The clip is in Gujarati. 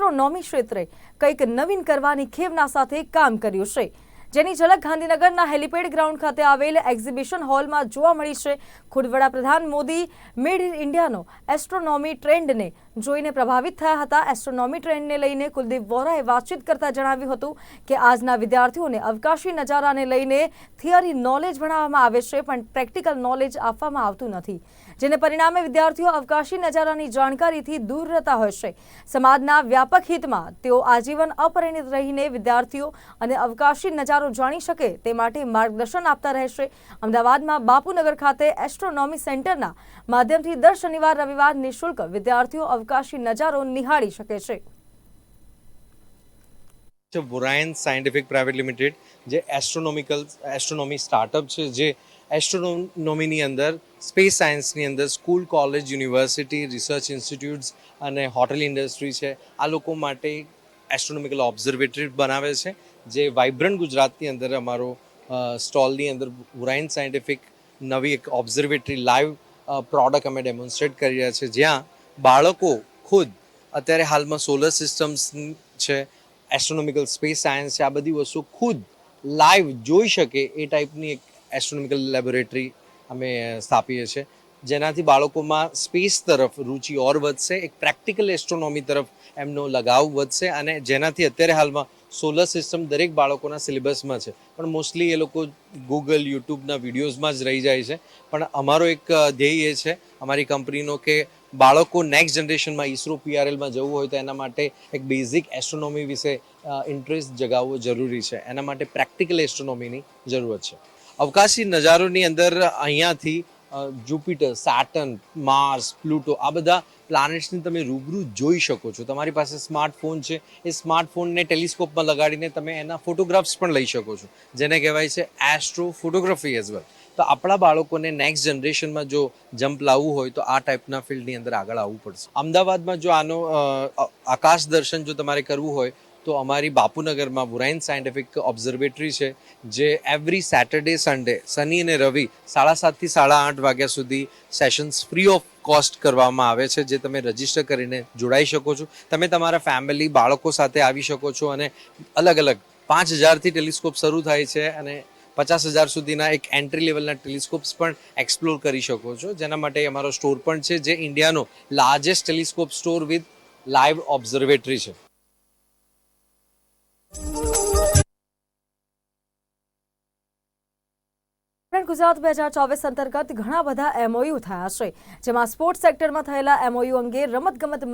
એસ્ટ્રોનોમી ક્ષેત્રે કંઈક નવીન કરવાની ખેવના સાથે કામ કર્યું છે. જેની ઝલક ગાંધીનગરના હેલિપેડ ગ્રાઉન્ડ ખાતે આવેલ એક્ઝિબિશન હોલમાં જોવા મળી છે. ખુદ વડાપ્રધાન મોદી મેડ ઇન ઇન્ડિયાનો એસ્ટ્રોનોમી ટ્રેન્ડને જોઈને પ્રભાવિત થયા હતા. એસ્ટ્રોનોમી ટ્રેન્ડને લઈને કુલદીપ વોરાએ વાતચીત કરતા જણાવ્યું હતું કે આજના વિદ્યાર્થીઓને અવકાશી નજારાને લઈને થિયરી નોલેજ ભણાવવામાં આવે છે, પણ પ્રેક્ટિકલ નોલેજ આપવામાં આવતું નથી, જેને પરિણામે વિદ્યાર્થીઓ અવકાશી નજારાની જાણકારીથી દૂર રહેતા હોય છે. સમાજના વ્યાપક હિતમાં તેઓ આજીવન અપરિણિત રહીને વિદ્યાર્થીઓ અને અવકાશી નજારો જાણી શકે તે માટે માર્ગદર્શન આપતા રહેશે. અમદાવાદમાં બાપુનગર ખાતે એસ્ટ્રોનોમી સેન્ટરના માધ્યમથી દર શનિવાર, રવિવાર નિઃશુલ્ક વિદ્યાર્થીઓ અવકાશી નજારો નિહાળી શકે છે. છે સાયન્ટિફિક પ્રાઇવેટ લિમિટેડ જે એસ્ટ્રોનોમિકલ એસ્ટ્રોનોમી સ્ટાર્ટઅપ છે, જે એસ્ટ્રોનોમીની અંદર સ્પેસ સાયન્સની અંદર school college university research institutes અને હોટેલ ઇન્ડસ્ટ્રી છે, આ લોકો માટે એસ્ટ્રોનોમિકલ ઓબ્ઝર્વેટરી બનાવે છે, જે વાઇબ્રન્ટ ગુજરાતની અંદર અમારો સ્ટોલની અંદર ઉરાઇન સાયન્ટિફિક નવી એક ઓબ્ઝર્વેટરી લાઈવ પ્રોડક્ટ અમે ડેમોન્સ્ટ્રેટ કરી રહ્યા છે. જ્યાં બાળકો ખુદ અત્યારે હાલમાં સોલર સિસ્ટમ્સ છે એસ્ટ્રોનોમિકલ સ્પેસ સાયન્સ છે, આ બધી વસ્તુ ખુદ લાઈવ જોઈ શકે એ ટાઈપની એક એસ્ટ્રોનોમિકલ લેબોરેટરી અમે સ્થાપીએ છીએ. જેનાથી બાળકોમાં સ્પેસ તરફ રુચિ ઓર વધશે, એક પ્રેક્ટિકલ એસ્ટ્રોનોમી તરફ એમનો લગાવ વધશે અને જેનાથી અત્યારે હાલમાં સોલર સિસ્ટમ દરેક બાળકોના સિલેબસમાં છે. પણ મોસ્ટલી એ લોકો ગૂગલ યુટ્યુબના વિડીયોઝમાં જ રહી જાય છે. પણ અમારો એક ધ્યેય એ છે અમારી કંપનીનો કે બાળકો નેક્સ્ટ જનરેશનમાં ઈસરો પીઆરએલમાં જવું હોય તો એના માટે એક બેઝિક એસ્ટ્રોનોમી વિશે ઇન્ટરેસ્ટ જગાવવો જરૂરી છે. એના માટે પ્રેક્ટિકલ એસ્ટ્રોનોમીની જરૂરત છે. અવકાશી નજારોની અંદર અહીંયાથી જુપિટર સેટન માર્સ પ્લુટો આ બધા પ્લાનેટ્સને તમે રૂબરૂ જોઈ શકો છો. તમારી પાસે સ્માર્ટફોન છે. એ સ્માર્ટફોનને ટેલિસ્કોપમાં લગાડીને તમે એના ફોટોગ્રાફ્સ પણ લઈ શકો છો. જેને કહેવાય છે એસ્ટ્રો ફોટોગ્રાફી એઝ વેલ તો આપણા બાળકોને નેક્સ્ટ જનરેશનમાં જો જમ્પ લાવવું હોય તો આ ટાઈપના ફિલ્ડની અંદર આગળ આવવું પડશે. અમદાવાદમાં જો આનો આકાશ દર્શન જો તમારે કરવું હોય તો અમારી બાપુનગરમાં બુરાઇન સાયન્ટિફિક ઓબ્ઝર્વેટરી છે, જે એવરી સેટરડે સન્ડે શનિ અને રવિ સાડા સાતથી સાડા આઠ વાગ્યા સુધી સેશન્સ ફ્રી ઓફ કોસ્ટ કરવામાં આવે છે, જે તમે રજિસ્ટર કરીને જોડાઈ શકો છો. તમે તમારા ફેમિલી બાળકો સાથે આવી શકો છો અને અલગ અલગ પાંચ હજારથી ટેલિસ્કોપ શરૂ થાય છે અને પચાસ હજાર સુધીના એક એન્ટ્રી લેવલના ટેલિસ્કોપ્સ પણ એક્સપ્લોર કરી શકો છો. જેના માટે અમારો સ્ટોર પણ છે, જે ઇન્ડિયાનો largest telescope store with live observatory છે. ગુજરાત બે હજાર ચોવીસ અંતર્ગત ઘણા બધા એમઓયુ થયા છે, જેમાં સ્પોર્ટ્સ સેક્ટરમાં થયેલા એમઓયુ અંગે રમતગમત